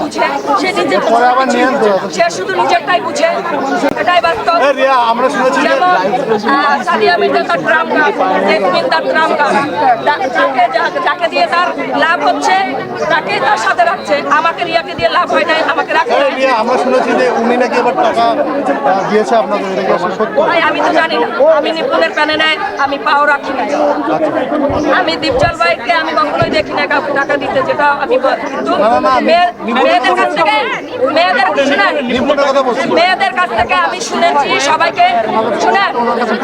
বুঝে। সে নিজে পরে আবার সে শুধু নিজেরটাই বুঝে। এটাই বাস্তব এ রিয়া আমরা শুনেছি যেমন সাদিয়া মির্জা তার জেসমিন তার ট্রাম কার্ড যাকে যাকে দিয়ে তার লাভ হচ্ছে তাকে তার সাথে রাখছে। আমাকে রিয়াকে দিয়ে লাভ হয় নাই আমাকে রাখে রিয়া আমরা শুনেছি যে উনি নাকি এবার টাকা দিয়েছে আপনাদের এটা কি সত্য। আমি তো জানি না। আমি নিপুণের প্যানেলে আমি পাও রাখি না আমি দীপজল ভাইকে আমি কখনোই না টাকা দিতে যেটা আমি কিন্তু মেয়েদের কাছ থেকে মেয়েদের মেয়েদের কাছ আমি শুনেছি সবাইকে শুনেন।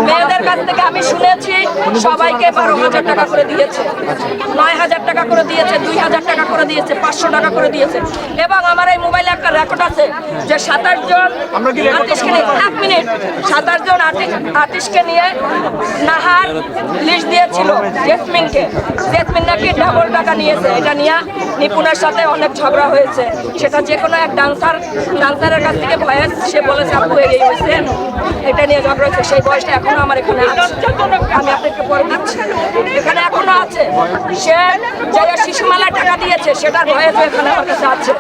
মেয়েদের কাছ থেকে আমি শুনেছি সবাইকে বারো হাজার টাকা করে দিয়েছে। নয় হাজার টাকা করে দিয়েছে দুই হাজার টাকা করে দিয়েছে পাঁচশো টাকা করে দিয়েছে। এবং আমার এই মোবাইলে একটা রেকর্ড আছে যে সাতাশ জন আর্টিস্টকে নিয়ে এক মিনিট। সাতাশ জন আর্টিস্টকে নিয়ে নাহার জেসমিনকে জেসমিন নাকি ডাবল টাকা নিয়েছে। এটা নিয়ে নিপুণের সাথে অনেক ঝগড়া হয়েছে। সেটা যে কোনো এক ডান্সার ডান্সারের কাছ থেকে ভয়েস সে বলেছে, আপু, এই হয়েছে, এটা নিয়ে ঝগড়া হয়েছে, সেই বয়সটা এখনও আমার এখানে আছে। আমি আপনাকে পরে দিচ্ছি। এখানে এখনও আছে। সে যে শিশুমেলায় টাকা দিয়েছে, সেটার ভয়েস এখানে আমার কাছে আছে।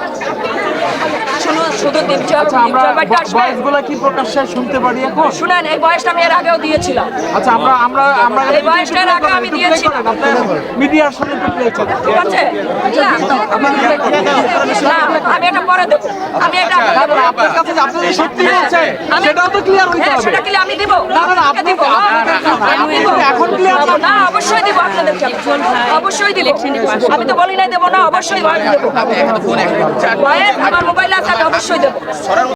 শুধু আচ্ছা আমরা কি প্রকাশ্যে শুনতে পারি এখন? শুনেন এই বয়সটা আমি এর আগেও দিয়েছিলাম। আচ্ছা আমরা আমরা আমরা এই বয়সটার আগে আমি দিয়েছিলাম। মিডিয়ার সামনে একটু play ঠিক আছে? না, না, আমি এটা পরে দেবো। আমি এটা আপনার কাছে যে সত্যি বলছে সেটাও তো ক্লিয়ার হইতে হবে। সেটা কি আমি দিব। না, না, না, আপনাকে দিব আপনাকে- আমি দিব। এখন clear না। না অবশ্যই দিব আমি। তো বলি নাই দেবো না অবশ্যই দেবো আমার মোবাইল আছে অবশ্যই দেবো।